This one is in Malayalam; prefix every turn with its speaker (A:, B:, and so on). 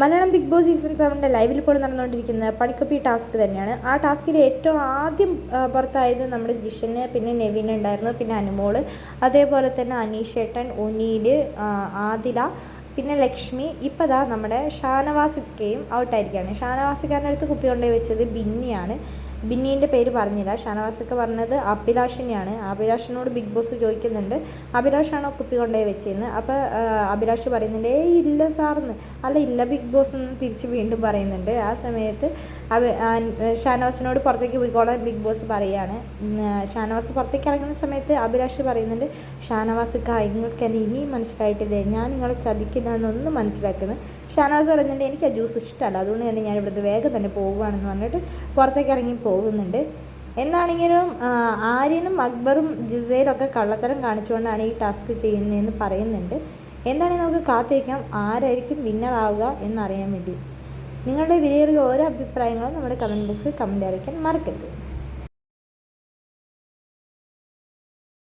A: മലയാളം ബിഗ് ബോസ് സീസൺ സെവന്റെ ലൈവിൽ ഇപ്പോൾ നടന്നുകൊണ്ടിരിക്കുന്ന പണിക്കപ്പി ടാസ്ക് തന്നെയാണ്. ആ ടാസ്കിൽ ഏറ്റവും ആദ്യം പുറത്തായത് നമ്മുടെ ജിഷന് പിന്നെ നെവിൻ ഉണ്ടായിരുന്നു പിന്നെ അനുമോൾ അതേപോലെ തന്നെ അനീഷേട്ടൻ ഒനീൽ ആദില പിന്നെ ലക്ഷ്മി. ഇപ്പോൾ ദാ നമ്മുടെ ഷാനവാസിക്കയും ഔട്ടായിരിക്കുകയാണ്. ഷാനവാസിക്കാരന്റെ അടുത്ത് കുപ്പി കൊണ്ടുപോയി വെച്ചത് ബിന്നിയാണ്. ബിന്നീന്റെ പേര് പറഞ്ഞില്ല. ഷാനവാസൊക്കെ പറഞ്ഞത് അഭിലാഷിനെയാണ്. അഭിലാഷിനോട് ബിഗ് ബോസ് ചോദിക്കുന്നുണ്ട്. അഭിലാഷാണോ കുപ്പി കൊണ്ടുപോയി വെച്ചതെന്ന് അപ്പോൾ അഭിലാഷ് പറയുന്നുണ്ട് ഏയ് ഇല്ല സാറെന്ന് അല്ല ഇല്ല ബിഗ് ബോസ് എന്ന് തിരിച്ച് വീണ്ടും പറയുന്നുണ്ട്. ആ സമയത്ത് ഷാനവാസിനോട് പുറത്തേക്ക് പോയിക്കോളാൻ ബിഗ് ബോസ് പറയുകയാണ് ഷാനവാസ് പുറത്തേക്ക് ഇറങ്ങുന്ന സമയത്ത് അഭിലാഷ് പറയുന്നുണ്ട് ഷാനവാസ് നിങ്ങൾക്ക് എന്നെ ഇനിയും മനസ്സിലായിട്ടില്ലേ? ഞാൻ നിങ്ങളെ ചതിക്കില്ല എന്നൊന്നും മനസ്സിലാക്കുന്നത് ഷാനവാസ് പറയുന്നുണ്ട് എനിക്ക് ആ ജ്യൂസ് ഇഷ്ടമല്ല. അതുകൊണ്ട് തന്നെ ഞാൻ ഇവിടുന്ന് വേഗം തന്നെ പോകുകയാണെന്ന് പറഞ്ഞിട്ട് പുറത്തേക്ക് ഇറങ്ങി പോകുന്നുണ്ട്. എന്നാണെങ്കിലും ആര്യനും അക്ബറും ജിസയിലും ഒക്കെ കള്ളത്തരം കാണിച്ചുകൊണ്ടാണ് ഈ ടാസ്ക് ചെയ്യുന്നതെന്ന് പറയുന്നുണ്ട്. എന്താണെങ്കിൽ നമുക്ക് കാത്തിരിക്കാം? ആരായിരിക്കും വിന്നർ ആവുക എന്നറിയാൻ വേണ്ടി. നിങ്ങളുടെ വിലയേറിയ ഓരോ അഭിപ്രായങ്ങളും നമ്മുടെ കമന്റ് ബോക്സിൽ കമന്റ് അറിയിക്കാൻ മറക്കരുത്.